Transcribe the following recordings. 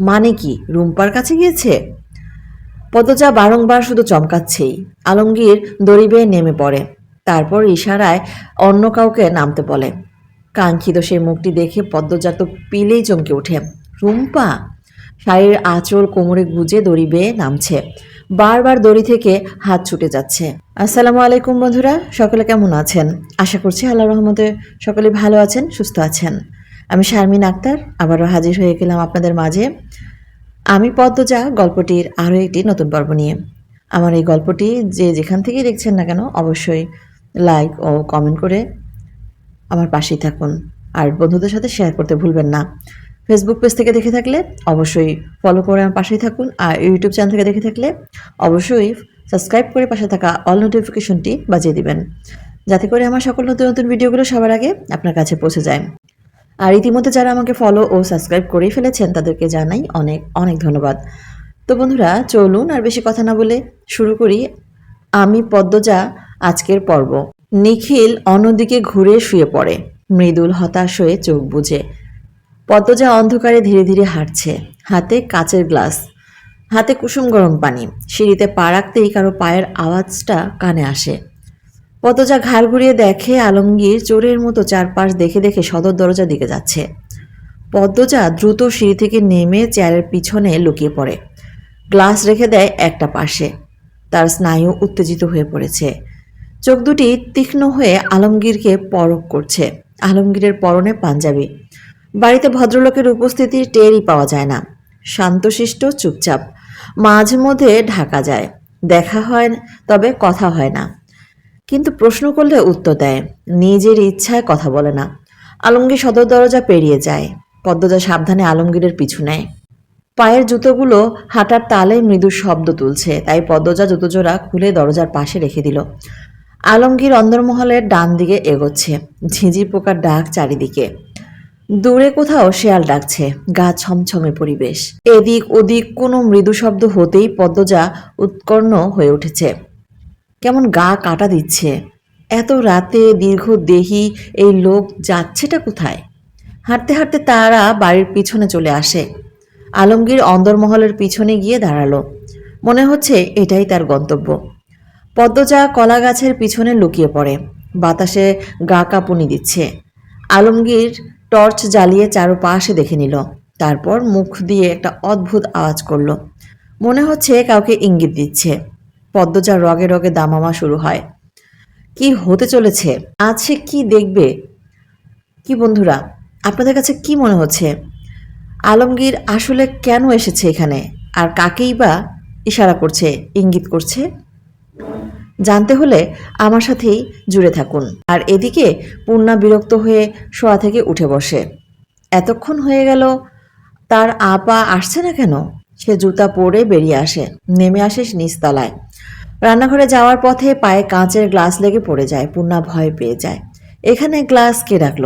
মানে কি? রুম্পার কাছে গিয়েছে? পদজা বারংবার শুধু চমকাচ্ছেই। আলমগীর দড়ি বেয়ে নেমে পড়ে। তারপর ইশারায় অন্য কাউকে নামতে বলে। কাঙ্ক্ষিত সেই মুখটি দেখে পদ্মজা তো পিলেই চমকে ওঠে। রুম্পা? শাড়ির আঁচল কোমরে গুজে দড়ি বেয়ে নামছে। বারবার দড়ি থেকে হাত ছুটে যাচ্ছে। আসসালামু আলাইকুম বন্ধুরা, সকলে কেমন আছেন? আশা করছি আল্লাহ রহমতে সকলে ভালো আছেন, সুস্থ আছেন। আমি শারমিন আক্তার, আবারও হাজির হয়ে গেলাম আপনাদের মাঝে। আমি পদ্মজা, গল্পটির আরও একটি নতুন পর্ব নিয়ে। আমার এই গল্পটি যে যেখান থেকেই দেখছেন না কেন, অবশ্যই লাইক ও কমেন্ট করে আমার পাশেই থাকুন। আর বন্ধুদের সাথে শেয়ার করতে ভুলবেন না। ফেসবুক পেজ থেকে দেখে থাকলে অবশ্যই ফলো করে আমার পাশেই থাকুন। আর ইউটিউব চ্যানেল থেকে দেখে থাকলে অবশ্যই সাবস্ক্রাইব করে পাশে থাকা অল নোটিফিকেশনটি বাজিয়ে দিবেন। যাতে করে আমার সকল নতুন নতুন ভিডিওগুলো সবার আগে আপনার কাছে পৌঁছে যায়। আর ইতিমধ্যে যারা আমাকে ফলো ও সাবস্ক্রাইব করেই ফেলেছেন, তাদেরকে জানাই অনেক অনেক ধন্যবাদ। তো বন্ধুরা, চলুন আর বেশি কথা না বলে শুরু করি। আমি পদ্মজা, আজকের পর্ব। নিখিল অন্যদিকে ঘুরে শুয়ে পড়ে। মৃদুল হতাশ হয়ে চোখ বুজে। পদ্মজা অন্ধকারে ধীরে ধীরে হাঁটছে। হাতে কাচের গ্লাস। হাতে কুসুম গরম পানি। সিঁড়িতে পা রাখতেই কারও পায়ের আওয়াজটা কানে আসে। পদ্মজা ঘাড় ঘুরিয়ে দেখে আলমগীর চোরের মতো চারপাশ দেখে দেখে সদর দরজার দিকে যাচ্ছে। পদ্মজা দ্রুত সিঁড়ি থেকে নেমে চেয়ারের পিছনে লুকিয়ে পড়ে। গ্লাস রেখে দেয় একটা পাশে। তার স্নায়ু উত্তেজিত হয়ে পড়েছে। চোখ দুটি তীক্ষ্ণ হয়ে আলমগীরকে পরক করছে। আলমগীরের পরনে পাঞ্জাবি। বাড়িতে ভদ্রলোকের উপস্থিতি টেরই পাওয়া যায় না। শান্তশিষ্ট, চুপচাপ। মাঝে মধ্যে ঢাকা যায়। দেখা হয়, তবে কথা হয় না। কিন্তু প্রশ্ন করলে উত্তর দেয়, নিজের ইচ্ছায় কথা বলে না। আলমগীর সদর দরজা পেরিয়ে যায়, পদ্মজা সাবধানে আলমগীরের পিছু নেয়। পায়ের জুতোগুলো হাঁটার তালে মৃদু শব্দ তুলছে, তাই পদ্মজা জুতোজোড়া খুলে দরজার পাশে রেখে দিল। আলমগীর অন্দরমহলের ডান দিকে এগোচ্ছে, ঝিঁঝি পোকার ডাক চারিদিকে। দূরে কোথাও শেয়াল ডাকছে, গা ছমছমে পরিবেশ। এদিক ওদিক কোনো মৃদু শব্দ হতেই পদ্মজা উৎকর্ণ হয়ে উঠেছে। কেমন গা কাটা দিচ্ছে। এত রাতে দীর্ঘ দেহি এই লোক যাচ্ছেটা কোথায়? হাঁটতে হাঁটতে তারা বাড়ির পিছনে চলে আসে। আলমগীর অন্দরমহলের পিছনে গিয়ে দাঁড়াল। মনে হচ্ছে এটাই তার গন্তব্য। পদ্মজা কলা গাছের পিছনে লুকিয়ে পড়ে। বাতাসে গা কাঁপুনি দিচ্ছে। আলমগীর টর্চ জ্বালিয়ে চারপাশে দেখে নিল। তারপর মুখ দিয়ে একটা অদ্ভুত আওয়াজ করল। মনে হচ্ছে কাউকে ইঙ্গিত দিচ্ছে। পদ্মজা রগে রগে দামামা শুরু হয়। কি হতে চলেছে? সে কি দেখবে? কি বন্ধুরা, আপনাদের কাছে কি মনে হচ্ছে? আলমগীর আসলে কেন এসেছে এখানে? আর কাকেই বা ইশারা করছে, ইঙ্গিত করছে? জানতে হলে আমার সাথেই জুড়ে থাকুন। আর এদিকে পূর্ণা বিরক্ত হয়ে শোয়া থেকে উঠে বসে। এতক্ষণ হয়ে গেল, তার আপা আসছে না কেন? সে জুতা পরে বেরিয়ে আসে, নেমে আসে নিচতলায়। রান্নাঘরে যাওয়ার পথে পায়ে কাঁচের গ্লাস লেগে পড়ে যায়। পূর্ণা ভয় পেয়ে যায়। এখানে গ্লাস কে রাখল?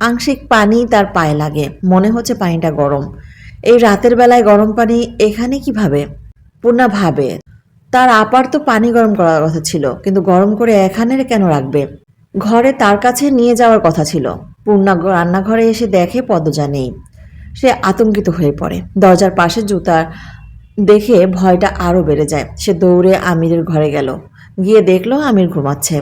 আংশিক পানি তার পায়ে লাগে। মনে হচ্ছে পানিটা গরম। এই রাতের বেলায় গরম পানি এখানে কীভাবে? পূর্ণা ভাবে। তার আপার তো পানি গরম করার কথা ছিল, কিন্তু গরম করে এখানে কেন রাখবে? ঘরে তার কাছে নিয়ে যাওয়ার কথা ছিল। পূর্ণা রান্নাঘরে এসে দেখে পদজা নেই। সে আতঙ্কিত হয়ে পড়ে। দরজার পাশে জুতার দেখে ভয়টা আরও বেড়ে যায়। সে দৌড়ে আমিরের ঘরে গেল। গিয়ে দেখল আমির ঘুমাচ্ছে।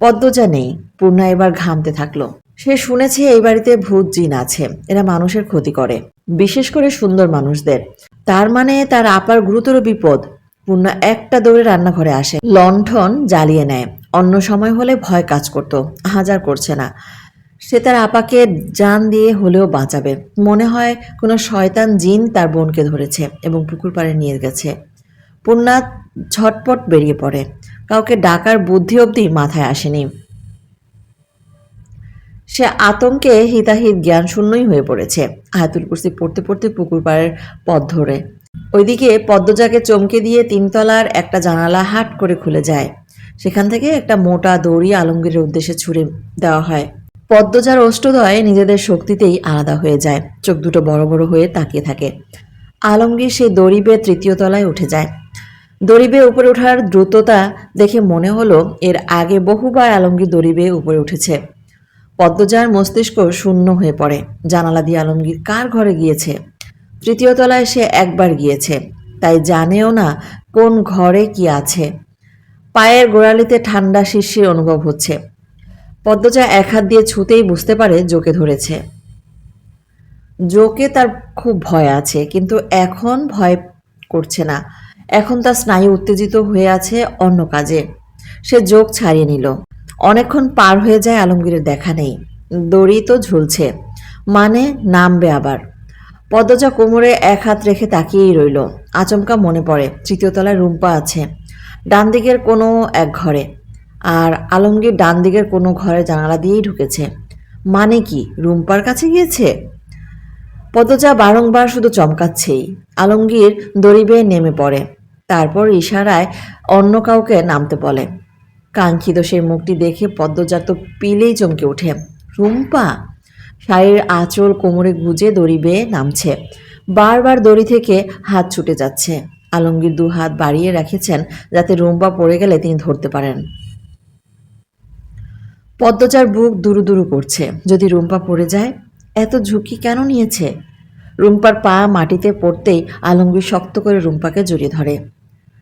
পদ্মজা নেই। পূর্ণা এবার ঘামতে থাকল। সে শুনেছে এই বাড়িতে ভূত জিন আছে। এরা মানুষের ক্ষতি করে। বিশেষ করে সুন্দর মানুষদের। তার মানে তার আপার গুরুতর বিপদ। পূর্ণা একটা দৌড়ে রান্নাঘরে আসে। লণ্ঠন জ্বালিয়ে নেয়। অন্য সময় হলে ভয় কাজ করতো। হাজার করছে না। সে তার আপাকে জান দিয়ে হলেও বাঁচাবে। মনে হয় কোনো শয়তান জিন তার বোনকে ধরেছে এবং পুকুর পাড়ে নিয়ে গেছে। পূর্ণা ঝটপট বেরিয়ে পড়ে। কাউকে ডাকার বুদ্ধি অবধি মাথায় আসেনি। সে আতঙ্কে হিতাহিত জ্ঞান শূন্যই হয়ে পড়েছে, আয়াতুল কুরসি পড়তে পড়তে পুকুর পাড়ের পথ ধরে। ওইদিকে পদ্মজাকে চমকে দিয়ে তিনতলার একটা জানালা হাট করে খুলে যায়। সেখান থেকে একটা মোটা দড়ি আলমগীরের উদ্দেশ্যে ছুড়ে দেওয়া হয়। পদ্মজার অষ্টদয় নিজেদের শক্তিতেই আলাদা হয়ে যায়। চোখ দুটো বড় বড় হয়ে তাকিয়ে থাকে। আলমগীর সেই দড়ি বেয়ে তৃতীয় তলায় উঠে যায়। দড়ি বেয়ে উপরে ওঠার দ্রুততা দেখে মনে হলো, এর আগে বহুবার আলমগীর দড়ি বেয়ে উপরে উঠেছে। পদ্মজার মস্তিষ্ক শূন্য হয়ে পড়ে। জানালা দিয়ে আলমগীর কার ঘরে গিয়েছে? তৃতীয় তলায় সে একবার গিয়েছে। তাই জানেও না কোন ঘরে কি আছে। পায়ের গোড়ালিতে ঠান্ডা শিরশির অনুভব হচ্ছে। পদ্মজা এক হাত দিয়ে ছুতেই বুঝতে পারে জোকে ধরেছে। জোকে তার খুব ভয় আছে, কিন্তু এখন ভয় করছে না। এখন তার স্নায়ু উত্তেজিত হয়ে আছে অন্য কাজে। সে যোগ ছাড়িয়ে নিল। অনেকক্ষণ পার হয়ে যায় আলমগীরের দেখা নেই। দড়ি তো ঝুলছে। মানে নামবে আবার। পদ্মজা কোমরে এক হাত রেখে তাকিয়েই রইল। আচমকা মনে পড়ে, তৃতীয় তলায় রুম্পা আছে। ডান দিকের কোনো এক ঘরে। আর আলমগীর ডান দিকের কোনো ঘরে জানালা দিয়েই ঢুকেছে। মানে কি, রুম্পার কাছে গিয়েছে? পদজা বারংবার শুধু চমকাচ্ছেই। আলমগীর দড়ি বেয়ে নেমে পড়ে। তারপর ইশারায় অন্য কাউকে নামতে বলে। কাঙ্ক্ষিত সেই মুখটি দেখে পদ্মজা তো পিলেই চমকে ওঠে। রুম্পা? শাড়ির আঁচল কোমরে গুজে দড়ি বেয়ে নামছে। বারবার দড়ি থেকে হাত ছুটে যাচ্ছে। আলমগীর দু হাত বাড়িয়ে রেখেছেন যাতে রুম্পা পড়ে গেলে তিনি ধরতে পারেন। পদ্মজার বুক দুরু দুরু করছে। যদি রুম্পা পড়ে যায়, এত ঝুঁকি কেন নিয়েছে? রুম্পার পা মাটিতে পড়তেই আলমগীর শক্ত করে রুম্পাকে জড়িয়ে ধরে।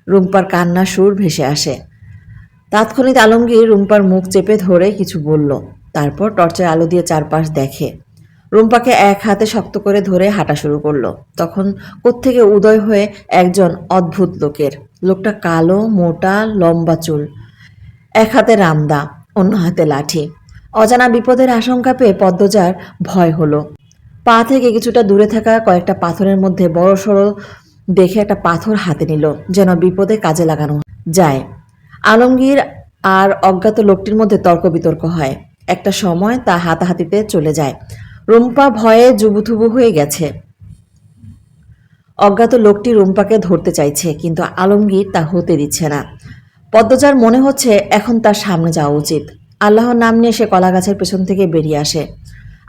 রুম্পার কান্না সুর ভেসে আসে। তাৎক্ষণিক আলমগীর রুম্পার মুখ চেপে ধরে কিছু বলল। তারপর টর্চের আলো দিয়ে চারপাশ দেখে। রুম্পাকে এক হাতে শক্ত করে ধরে হাঁটা শুরু করল। তখন কোত্থেকে উদয় হয়ে একজন অদ্ভুত লোকের। লোকটা কালো, মোটা, লম্বা চুল। এক হাতে রামদা। অন্য হাতে লাঠি। অজানা বিপদের আশঙ্কা পেয়ে পদ্মজার ভয় হলো। পা থেকে কিছুটা দূরে থাকা কয়েকটা পাথরের মধ্যে বড় সড়ো দেখে একটা পাথর হাতে নিল, যেন বিপদে কাজে লাগানো যায়। আলমগীর আর অজ্ঞাত লোকটির মধ্যে তর্ক বিতর্ক হয়। একটা সময় তা হাতাহাতিতে চলে যায়। রুম্পা ভয়ে জুবুথুবু হয়ে গেছে। অজ্ঞাত লোকটি রুম্পাকে ধরতে চাইছে, কিন্তু আলমগীর তা হতে দিচ্ছে না। পদ্মজার মনে হচ্ছে এখন তার সামনে যাওয়া উচিত। আল্লাহর নাম নিয়ে সে কলা গাছের পেছন থেকে বেরিয়ে আসে।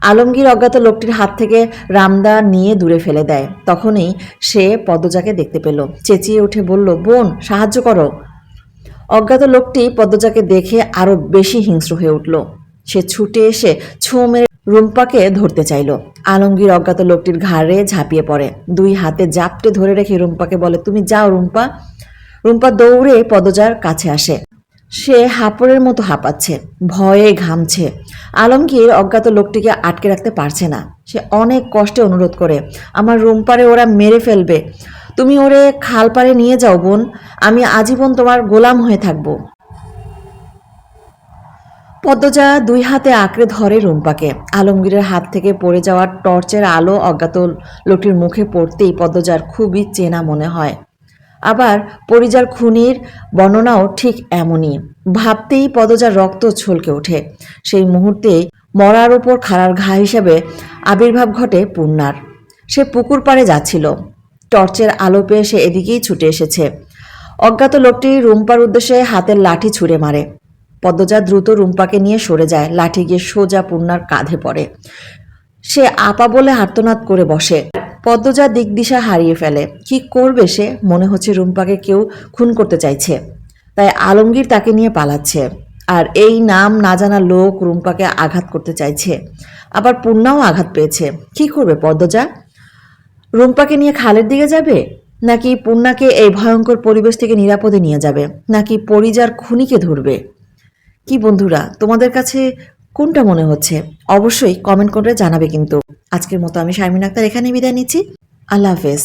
আলমগীর অজ্ঞাত লোকটির হাত থেকে রামদা নিয়ে দূরে ফেলে দেয়। তখনই সে পদ্মজাকে দেখতে পেল। চেঁচিয়ে উঠে বলল, বোন, সাহায্য করো। অজ্ঞাত লোকটি পদ্মজাকে দেখে আরও বেশি হিংস্র হয়ে উঠল। সে ছুটে এসে ছো মেরে রুম্পাকে ধরতে চাইল। আলমগীর অজ্ঞাত লোকটির ঘাড়ে ঝাঁপিয়ে পড়ে। দুই হাতে জাপটে ধরে রেখে রুম্পাকে বলে, তুমি যাও রুম্পা। রুম্পা দৌড়ে পদজার কাছে আসে। সে হাঁপড়ের মতো হাঁপাচ্ছে, ভয়ে ঘামছে। আলমগীর অজ্ঞাত লোকটিকে আটকে রাখতে পারছে না। সে অনেক কষ্টে অনুরোধ করে, আমার রুম্পারে ওরা মেরে ফেলবে। তুমি ওরে খাল পাড়ে নিয়ে যাও বোন, আমি আজীবন তোমার গোলাম হয়ে থাকব। পদ্মজা দুই হাতে আঁকড়ে ধরে রুম্পাকে। আলমগীরের হাত থেকে পড়ে যাওয়া টর্চের আলো অজ্ঞাত লোকটির মুখে পড়তেই পদ্মজার খুবই চেনা মনে হয়। আবার পরিজার খুনির বর্ণনাও ঠিক এমনই। ভাবতেই পদজার রক্ত ছলকে ওঠে। সেই মুহূর্তে মরার ওপর খাড়ার ঘা হিসেবে আবির্ভাব ঘটে পূর্ণার। সে পুকুর পাড়ে যাচ্ছিল। টর্চের আলো পেয়ে সে এদিকেই ছুটে এসেছে। অজ্ঞাত লোকটি রুম্পার উদ্দেশ্যে হাতের লাঠি ছুঁড়ে মারে। পদ্মজা দ্রুত রুম্পাকে নিয়ে সরে যায়, লাঠি গিয়ে সোজা পূর্ণার কাঁধে পড়ে। সে আপা বলে আর্তনাদ করে বসে। পদ্মজা দিক দিশা হারিয়ে ফেলে। কি করবে সে? মনে হচ্ছে রুম্পাকে কেউ খুন করতে চাইছে। তাই আলমগীর তাকে নিয়ে পালাচ্ছে। আর এই নাম না জানা লোক রুম্পাকে আঘাত করতে চাইছে। আবার পূর্ণাও আঘাত পেয়েছে। কি করবে পদ্মজা? রুম্পাকে নিয়ে খালের দিকে যাবে? নাকি পূর্ণাকে এই ভয়ঙ্কর পরিবেশ থেকে নিরাপদে নিয়ে যাবে? নাকি পরিজার খুনিকে ধরবে? কি বন্ধুরা, তোমাদের কাছে কোনটা মনে হচ্ছে? অবশ্যই কমেন্ট করে জানাবে কিন্তু। আজকের মতো আমি শারমিন আক্তার এখানে বিদায় নিচ্ছি। আল্লাহ হাফেজ।